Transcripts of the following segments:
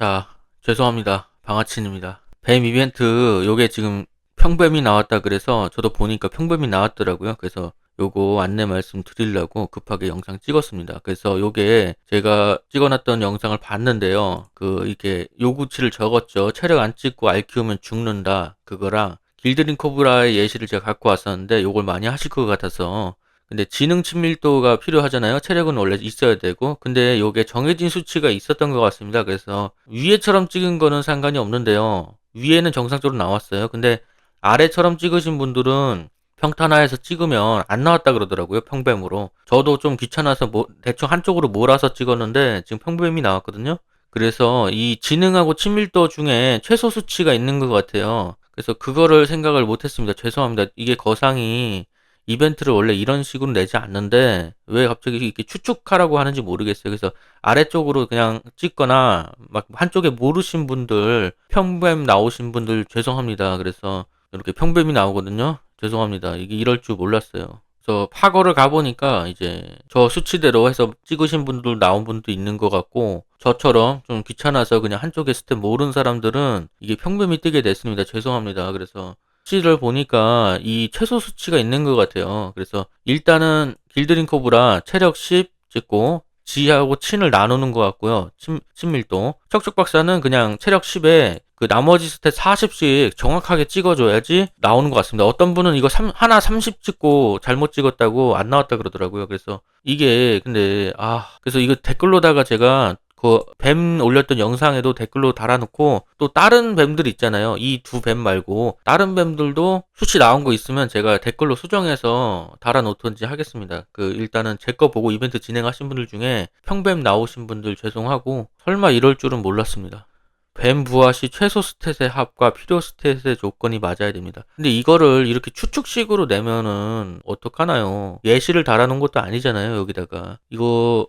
자, 죄송합니다. 방아친입니다. 뱀 이벤트, 요게 지금 평뱀이 나왔다 그래서 저도 보니까 평뱀이 나왔더라고요. 그래서 요거 안내 말씀 드리려고 급하게 영상 찍었습니다. 그래서 요게 제가 찍어놨던 영상을 봤는데요. 그, 이게 요구치를 적었죠. 체력 안 찍고 알 키우면 죽는다. 그거랑 길드링 코브라의 예시를 제가 갖고 왔었는데 요걸 많이 하실 것 같아서 근데 지능 친밀도가 필요하잖아요. 체력은 원래 있어야 되고. 근데 요게 정해진 수치가 있었던 것 같습니다. 그래서 위에처럼 찍은 거는 상관이 없는데요. 위에는 정상적으로 나왔어요. 근데 아래처럼 찍으신 분들은 평탄화해서 찍으면 안 나왔다 그러더라고요. 평뱀으로. 저도 좀 귀찮아서 뭐 대충 한쪽으로 몰아서 찍었는데 지금 평뱀이 나왔거든요. 그래서 이 지능하고 친밀도 중에 최소 수치가 있는 것 같아요. 그래서 그거를 생각을 못했습니다. 죄송합니다. 이게 거상이 이벤트를 원래 이런 식으로 내지 않는데 왜 갑자기 이렇게 추측하라고 하는지 모르겠어요. 그래서 아래쪽으로 그냥 찍거나 막 한쪽에 모르신 분들 평뱀 나오신 분들 죄송합니다. 그래서 이렇게 평뱀이 나오거든요. 죄송합니다. 이게 이럴 줄 몰랐어요. 그래서 파거를 가보니까 이제 저 수치대로 해서 찍으신 분들 나온 분도 있는 것 같고 저처럼 좀 귀찮아서 그냥 한쪽에 스텝 모르는 사람들은 이게 평범이 뜨게 됐습니다. 죄송합니다. 그래서 수치를 보니까 이 최소 수치가 있는 것 같아요. 그래서 일단은 길드링 코브라 체력 10 찍고 지하고 친을 나누는 것 같고요. 친, 친밀도. 척척 박사는 그냥 체력 10에 그 나머지 스탯 40씩 정확하게 찍어줘야지 나오는 것 같습니다. 어떤 분은 이거 삼- 하나 30 찍고 잘못 찍었다고 안 나왔다 그러더라고요. 그래서 이게 근데 아 그래서 이거 댓글로다가 제가 그 뱀 올렸던 영상에도 댓글로 달아놓고 또 다른 뱀들 있잖아요. 이 두 뱀 말고 다른 뱀들도 수치 나온 거 있으면 제가 댓글로 수정해서 달아놓던지 하겠습니다. 그 일단은 제 거 보고 이벤트 진행하신 분들 중에 평뱀 나오신 분들 죄송하고 설마 이럴 줄은 몰랐습니다. 뱀 부하 시 최소 스탯의 합과 필요 스탯의 조건이 맞아야 됩니다. 근데 이거를 이렇게 추측식으로 내면은 어떡하나요? 예시를 달아놓은 것도 아니잖아요, 여기다가. 이거는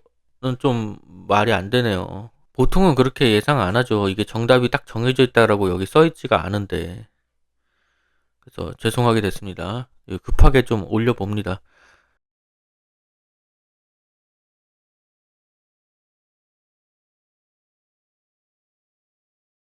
좀 말이 안 되네요. 보통은 그렇게 예상 안 하죠. 이게 정답이 딱 정해져 있다라고 여기 써 있지가 않은데. 그래서 죄송하게 됐습니다. 이거 급하게 좀 올려봅니다.